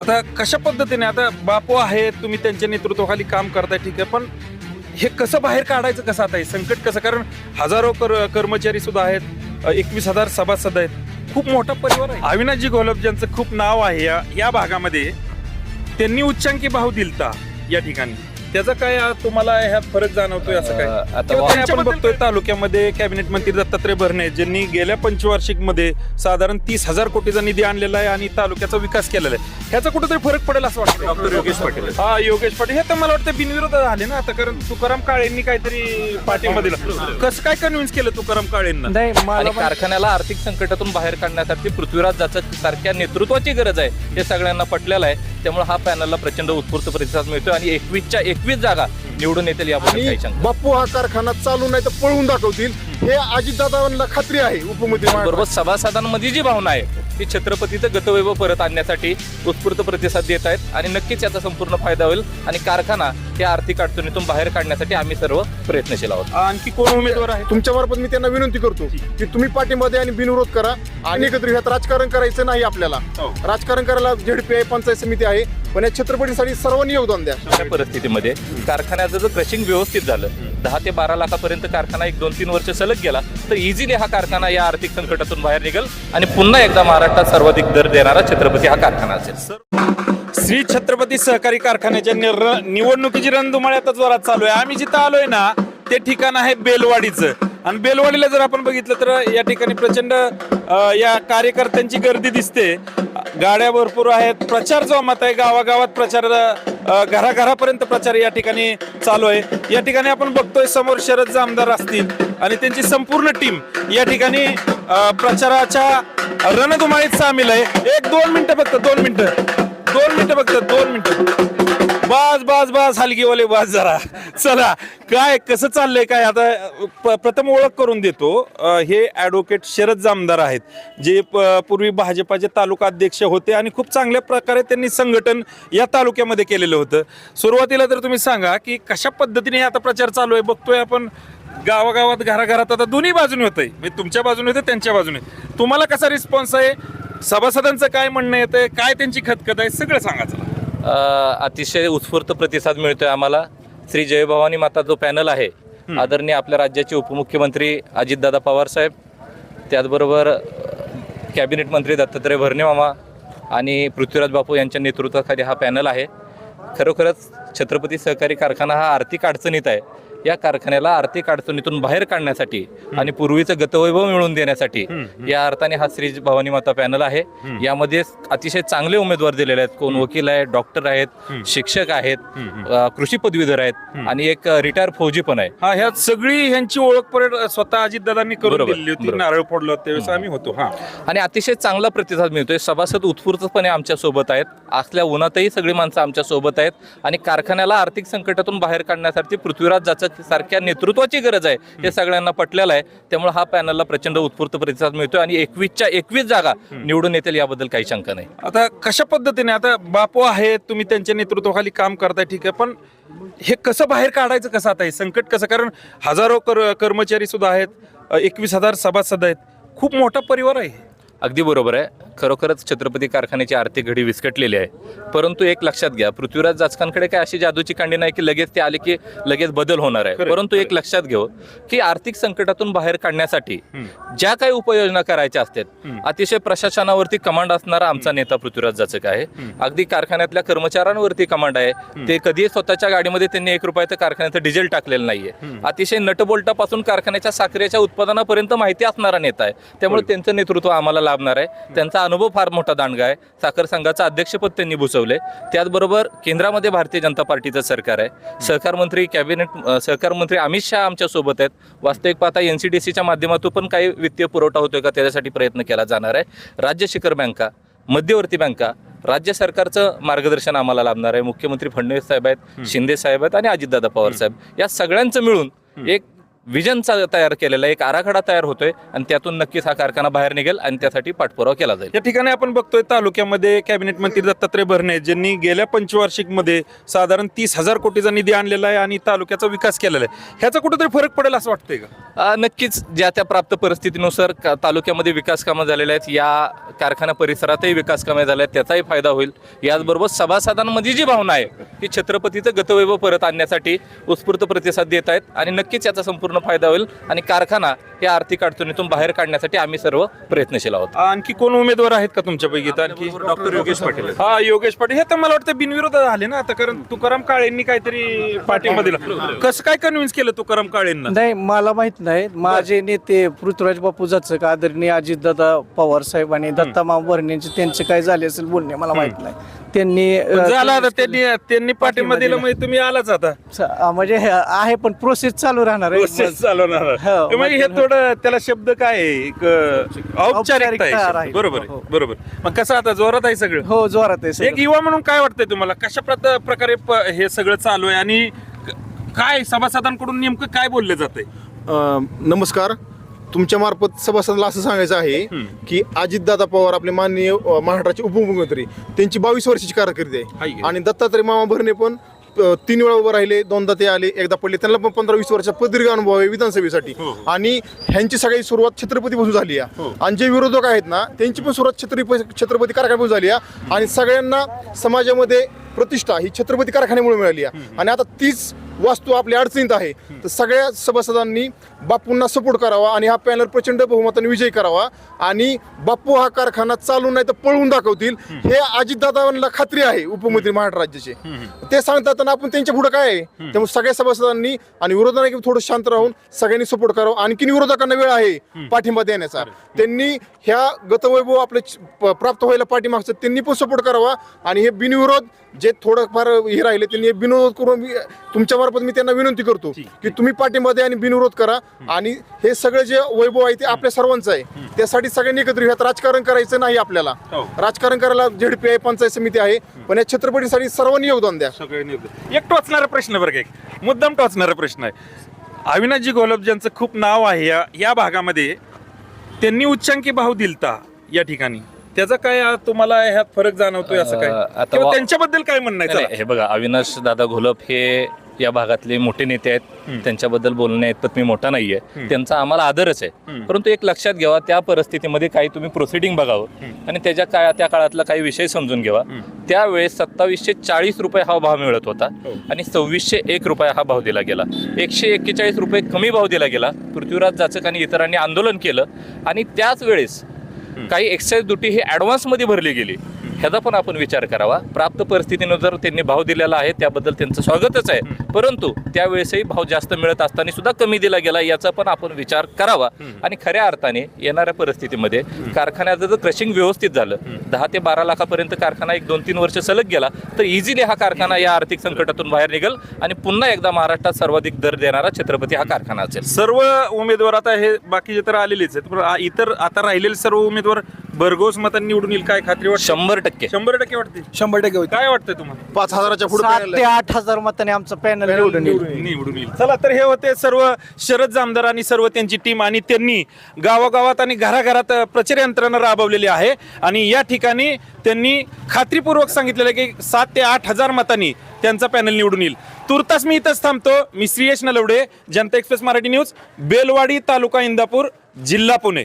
आता कशा पद्धतीने आता बापू आहेत तुम्ही त्यांच्या नेतृत्वाखाली काम करताय ठीक आहे पण हे कसं बाहेर काढायचं कसं आता हे संकट कसं? कारण हजारो कर कर्मचारी सुद्धा आहेत एकवीस हजार सभासद आहेत खूप मोठा परिवार आहे. अविनाशजी घोलप ज्यांचं खूप नाव आहे या या भागामध्ये त्यांनी उच्चांकी भाव दिलता या ठिकाणी. त्याचा काय तुम्हाला ह्यात फरक जाणवतोय असं काय? अं, आता किंवा आपण बघतोय तालुक्यामध्ये कॅबिनेट मंत्री दत्तात्रय भरणे ज्यांनी गेल्या पंचवार्षिकमध्ये साधारण तीस हजार कोटीचा निधी आणलेला आहे आणि तालुक्याचा विकास केलेला आहे. ह्याचा कुठेतरी फरक पडेल असं वाटतं डॉक्टर योगेश पाटील. हा योगेश पाटील. हे तर मला वाटतं बिनविरोध झाले ना आता कारण तुकाराम काळेंनी काहीतरी पाठिंबा दिला. कसं काय कन्व्हिन्स केलं तुकाराम काळेंना? नाही मला आणि पण- कारखान्याला आर्थिक संकटातून बाहेर काढण्यासाठी पृथ्वीराज जाचक सारख्या नेतृत्वाची गरज आहे हे सगळ्यांना पटलेलं आहे. त्यामुळे हा पॅनलला प्रचंड उत्स्फूर्त प्रतिसाद मिळतोय आणि एकवीसच्या एकवीस जागा निवडून येतील याबद्दल आणि काही शंका. बाप्पू हा कारखाना चालू नाही तर पळवून दाखवतील. हे अजितदादांना खात्री आहे उपमुख्यमंत्री बरोबर सभासदांमध्ये जी भावना आहे ती छत्रपतीचं गतवैभव परत आणण्यासाठी उत्स्फूर्त प्रतिसाद देत आहेत आणि नक्कीच याचा संपूर्ण फायदा होईल आणि कारखाना या आर्थिक अडचणीतून बाहेर काढण्यासाठी आम्ही सर्व प्रयत्नशील आहोत. आणखी कोण उमेदवार आहे? तुमच्या मार्फत मी त्यांना विनंती करतो की तुम्ही पाठिंबा द्या आणि बिनविरोध करा आणि एकत्र ह्यात राजकारण करायचं नाही आपल्याला. हो. राजकारण करायला झेडपी आहे पंचायत समिती आहे पण या छत्रपतीसाठी सर्वांनी योगदान द्या. अशा परिस्थितीमध्ये कारखान्याचं जर क्रशिंग व्यवस्थित झालं दहा ते बारा लाखापर्यंत कारखाना एक दोन तीन वर्ष सलग गेला तर इझिली हा कारखाना या आर्थिक संकटातून बाहेर निघेल आणि पुन्हा एकदा महाराष्ट्रात सर्वाधिक दर देणारा छत्रपती हा कारखाना असेल. श्री छत्रपती सहकारी कारखान्याच्या निर- निवडणुकीची रणधुमाळी आता जोरात चालू आहे. आम्ही जिथं आलोय ना ते ठिकाण आहे बेलवाडीचं. आणि बेलवाडीला जर आपण बघितलं तर या ठिकाणी प्रचंड या कार्यकर्त्यांची गर्दी दिसते. गाड्या भरपूर आहेत. प्रचार जोमात आहे गावागावात प्रचार घराघरापर्यंत प्रचार या ठिकाणी चालू आहे. या ठिकाणी आपण बघतोय समोर शरद आमदार असतील आणि त्यांची संपूर्ण टीम या ठिकाणी प्रचाराच्या रणधुमाळीत सामील आहे. एक दोन मिनिटं फक्त दोन मिनिटं. दोन मिनिटं फक्त दोन मिनिटं. बस बस बस हलगीवाले बस जरा. चला काय कसं चाललंय काय? आता प- प्रथम ओळख करून देतो. हे ॲडव्होकेट शरद जामदार आहेत जे प- पूर्वी भाजपाचे तालुका अध्यक्ष होते आणि खूप चांगल्या प्रकारे त्यांनी संघटन या तालुक्यामध्ये केलेलं होतं. सुरुवातीला तर तुम्ही सांगा की कशा पद्धतीने आता प्रचार चालू आहे? बघतोय आपण गावागावात घराघरात आता दोन्ही बाजूने होतंय. म्हणजे तुमच्या बाजूने होते त्यांच्या बाजूने. तुम्हाला कसा रिस्पॉन्स आहे? सभासदांचं काय म्हणणं येतंय काय त्यांची खतखत आहे? सगळं सांगा चला अ, अतिशय उत्स्फूर्त प्रतिसाद मिळतोय आम्हाला. श्री जयभवानी माता जो पॅनल आहे आदरणीय आपल्या राज्याचे उपमुख्यमंत्री अजितदादा पवार साहेब त्याचबरोबर अ, कॅबिनेट मंत्री दत्तात्रय भरणे मामा आणि पृथ्वीराज बापू यांच्या नेतृत्वाखाली हा पॅनल आहे. खरोखरच छत्रपती सहकारी कारखाना हा आर्थिक अडचणीत आहे. या कारखान्याला आर्थिक अडचणीतून बाहेर काढण्यासाठी आणि पूर्वीचं गतवैभव मिळवून देण्यासाठी या अर्थाने हा श्री भवानी माता पॅनल आहे. यामध्ये अतिशय चांगले उमेदवार दिलेले आहेत. कोण वकील आहेत डॉक्टर आहेत शिक्षक आहेत कृषी पदवीधर आहेत आणि एक रिटायर फौजी पण आहे. हा ह्यात सगळी ह्यांची ओळख परत स्वतः अजितदादांनी करून दिली होती. नारळ फोडलं होतं त्यावेळेस आम्ही होतो. हा. आणि अतिशय चांगला प्रतिसाद मिळतोय. सभासद उत्स्फूर्तपणे आमच्यासोबत आहेत. असल्या उन्हातही सगळी माणसं आमच्यासोबत आहेत. आणि कारखान्याला आर्थिक संकटातून बाहेर काढण्यासाठी पृथ्वीराज जाचक सारख्या नेतृत्वाची गरज आहे. हे सगळ्यांना पटलेलं आहे. त्यामुळे हा पॅनलला प्रचंड उत्स्फूर्त प्रतिसाद मिळतोय आणि एकवीसच्या एकवीस जागा निवडून येतील याबद्दल काही शंका नाही. आता कशा पद्धतीने आता बापू आहेत तुम्ही त्यांच्या नेतृत्वाखाली काम करताय ठीक आहे पण हे कसं बाहेर काढायचं कसं आता हे संकट कसं? कारण हजारो कर कर्मचारी सुद्धा आहेत एकवीस हजार सभासद आहेत. खूप मोठा परिवार आहे अगदी बरोबर आहे. खरोखरच छत्रपती कारखान्याची आर्थिक घडी विस्कटलेली आहे. परंतु एक लक्षात घ्या पृथ्वीराज जाचकांकडे काय अशी जादूची कांडी नाही की लगेच ते आले की लगेच बदल होणार आहे. परंतु एक लक्षात घेऊ की आर्थिक संकटातून बाहेर काढण्यासाठी ज्या काही उपाययोजना करायच्या असतात अतिशय प्रशासनावरती कमांड असणारा आमचा नेता पृथ्वीराज जाचक आहे. अगदी कारखान्यातल्या कर्मचाऱ्यांवरती कमांड आहे. ते कधी स्वतःच्या गाडीमध्ये त्यांनी एक रुपयाचं कारखान्याचं डिझेल टाकलेलं नाहीये. अतिशय नटबोल्टापासून कारखान्याच्या साखरेच्या उत्पादनापर्यंत माहिती असणारा नेता आहे. त्यामुळे त्यांचं नेतृत्व आम्हाला लाभणार आहे. त्यांचा अनुभव फार मोठा दांडगा आहे. साखर संघाचं अध्यक्षपद त्यांनी भूषवलंय. त्याचबरोबर केंद्रामध्ये भारतीय जनता पार्टीचं सरकार आहे. सहकार मंत्री कॅबिनेट सहकार मंत्री अमित शहा आमच्यासोबत आहेत. वास्तविक पाहता एन सी डी सीच्या माध्यमातून पण काही वित्तीय पुरवठा होतोय का त्याच्यासाठी प्रयत्न केला जाणार आहे. राज्य शिखर बँका मध्यवर्ती बँका राज्य सरकारचं मार्गदर्शन आम्हाला लाभणार आहे. मुख्यमंत्री फडणवीस साहेब आहेत शिंदे साहेब आहेत आणि अजितदादा पवार साहेब. या सगळ्यांचं मिळून एक विजन तयार केलेलं आहे एक आराखडा तयार होतोय आणि त्यातून नक्कीच हा कारखाना बाहेर निघेल आणि त्यासाठी पाठपुरावा केला जाईल. या ठिकाणी आपण बघतोय तालुक्यामध्ये कॅबिनेट मंत्री दत्तात्रय भरणे ज्यांनी गेल्या पंचवार्षिकमध्ये साधारण तीस हजार कोटीचा निधी आणलेला आहे आणि तालुक्याचा विकास केलेला आहे. ह्याचा कुठेतरी फरक पडेल असं वाटतंय का? नक्कीच ज्या त्या प्राप्त परिस्थितीनुसार तालुक्यामध्ये विकास कामं झालेले आहेत या कारखाना परिसरातही विकास कामे झाले आहेत त्याचाही फायदा होईल. याचबरोबर सभासदांमध्ये जी भावना आहे की छत्रपतीचं गतवैभव परत आणण्यासाठी उत्स्फूर्त प्रतिसाद देत आहेत आणि नक्कीच याचा संपूर्ण फायदा होईल आणि कारखाना या आर्थिक अडचणीतून बाहेर काढण्यासाठी आम्ही सर्व प्रयत्नशील आहोत. आणखी कोण उमेदवार आहेत का तुमच्यापैकी? आणखी डॉक्टर योगेश पाटील हा योगेश पाटील. हे तर मला वाटतं बिनविरोध झाले ना आता कारण तुकाराम काळेंनी काहीतरी पाठिंबा दिला. कसं काय कन्व्हिन्स केलं तुकाराम काळेंना? नाही मला माहीत नाही. माझे नेते पृथ्वीराज बापू जाचक आदरणीय अजितदादा पवार साहेब आणि दत्ता मामा भरणेंचे त्यांचे काय झाले असेल बोलणे मला माहीत नाही. त्यांनी झाला आता त्यांनी त्यांनी पाठिंबा दिला म्हणजे तुम्ही आलाच आता स- म्हणजे हे आहे पण प्रोसेस चालू राहणार आहे प्रोसेस चालवणार हो, म्हणजे हे थोडं त्याला शब्द काय आहे? एक, अं, औपचारिकता आहे औपचारिकता शब्द. राहील. बरोबर हो. आहे बरोबर मग कसं आता जोरात आहे सगळं हो जोरात आहे एक सगळं. युवा म्हणून काय वाटतंय तुम्हाला कशा प्रत- प्रकारे प- हे सगळं चालू आहे आणि क- काय सभासदांकडून नेमकं काय बोललं जातंय अं, नमस्कार तुमच्या मार्फत सभासदांना असं सांगायचं आहे की अजितदादा पवार आपले माननीय महाराष्ट्राचे उपमुख्यमंत्री त्यांची बावीस वर्षाची कारकीर्द आहे? आणि दत्तात्रय मामा भरणे पण तीन वेळा उभं राहिले दोनदा ते आले एकदा पडले. त्यांना पण पंधरा वीस वर्षाचा प्रदीर्घ अनुभव आहे विधानसभेसाठी. आणि ह्यांची सगळी सुरुवात छत्रपतीपासून झाली आहे. आणि जे विरोधक आहेत ना त्यांची पण सुरुवात छत्रपती छत्रपती कारखान्यापासून झाली आहे. आणि सगळ्यांना समाजामध्ये प्रतिष्ठा ही छत्रपती कारखान्यामुळे मिळाली आहे. आणि आता तीच वास्तू आपल्या अडचणीत आहे. तर सगळ्या सभासदांनी बापूंना सपोर्ट करावा आणि हा पॅनल प्रचंड बहुमताने विजय करावा आणि बापू हा कारखाना चालू नाही तर पळवून दाखवतील. हे अजितदादांना खात्री आहे उपमुख्यमंत्री महाराष्ट्र राज्याचे. ते सांगतात आपण त्यांच्या पुढे काय आहे? त्यामुळे सगळ्या सभासदांनी आणि विरोधांना थोडं शांत राहून सगळ्यांनी सपोर्ट करावा. आणखीन विरोधकांना वेळ आहे पाठिंबा देण्याचा. त्यांनी ह्या गतवैभव आपले प्राप्त व्हायला पाठिंबागचं त्यांनी पण सपोर्ट करावा आणि हे बिनविरोध जे थोडंफार हे राहिले त्यांनी हे बिनविरोध करून तुमच्या मार्फत मी त्यांना विनंती करतो की तुम्ही पाठिंबा द्या आणि बिनविरोध करा. आणि हे सगळे जे वैभव आहे ते आपल्या सर्वांचं आहे. त्यासाठी सगळ्यांनी एकत्र घ्यात राजकारण करायचं नाही आपल्याला. हो. राजकारण करायला झेडपी आहे पंचायत समिती आहे. पण या छत्रपतीसाठी सर्वांनी योगदान द्या. एक टोचणारा प्रश्न बरं का एक. मुद्दाम टोचणारा प्रश्न आहे. अविनाशजी घोलप ज्यांचं खूप नाव आहे या या भागामध्ये त्यांनी उच्चांकी भाव दिलता या ठिकाणी. त्याचा काय तुम्हाला ह्यात फरक जाणवतोय असं काय? आता किंवा वा- त्यांच्याबद्दल काय म्हणणं आहे? नाही, चला. हे बघा अविनाश दादा घोलप हे या भागातले मोठे नेते आहेत त्यांच्याबद्दल बोलणे इतपत मी मोठा नाहीये. त्यांचा आम्हाला आदरच आहे. परंतु एक लक्षात घ्यावा त्या परिस्थितीमध्ये काही तुम्ही प्रोसिडिंग बघावं. आणि त्याच्या काय त्या काळातला काही विषय समजून घ्यावा त्यावेळेस सत्तावीसशे चाळीस रुपये हा भाव मिळत होता आणि सव्वीसशे एक रुपये हा भाव दिला गेला. एकशे एक्केचाळीस रुपये कमी भाव दिला गेला. पृथ्वीराज जाचक आणि इतरांनी आंदोलन केलं. आणि त्याच वेळेस काही एक्साईज ड्युटी ही ॲडव्हान्समध्ये भरली गेली. ह्याचा पण आपण विचार करावा. प्राप्त परिस्थितीनुसार त्यांनी भाव दिलेला आहे त्याबद्दल त्यांचं स्वागतच आहे. परंतु त्यावेळेसही भाव जास्त मिळत असताना सुद्धा कमी दिला गेला याचा पण आपण विचार करावा. आणि खऱ्या अर्थाने येणाऱ्या परिस्थितीमध्ये कारखान्याचं जर क्रशिंग व्यवस्थित झालं दहा ते बारा लाखापर्यंत कारखाना एक दोन तीन वर्ष सलग गेला तर इझिली हा कारखाना या आर्थिक संकटातून बाहेर निघेल आणि पुन्हा एकदा महाराष्ट्रात सर्वाधिक दर देणारा छत्रपती हा कारखाना असेल. सर्व उमेदवार आता हे बाकीचे तर आलेलेच आहेत इतर आता राहिलेले सर्व उमेदवार भरघोस मतांनी निवडून येईल काय खात्री वाटते? शंभर टक्के. शंभर टक्के वाटते? शंभर टक्के काय वाटतंय तुम्हाला? पाच हजाराच्या पुढे सात ते आठ हजार मताने आमचं पॅनल निवडून येईल. निवडून येईल. चला तर हे होते सर्व शरद जामदार आणि सर्व त्यांची टीम आणि त्यांनी गावागावात आणि घराघरात प्रचार यंत्रणा राबवलेली आहे. आणि या ठिकाणी त्यांनी खात्रीपूर्वक सांगितलेलं आहे की सात ते आठ हजार मतांनी त्यांचा पॅनल निवडून येईल. तुर्तास मी इथंच थांबतो. मी श्रीयश नलवडे जनता एक्सप्रेस मराठी न्यूज बेलवाडी तालुका इंदापूर जिल्हा पुणे.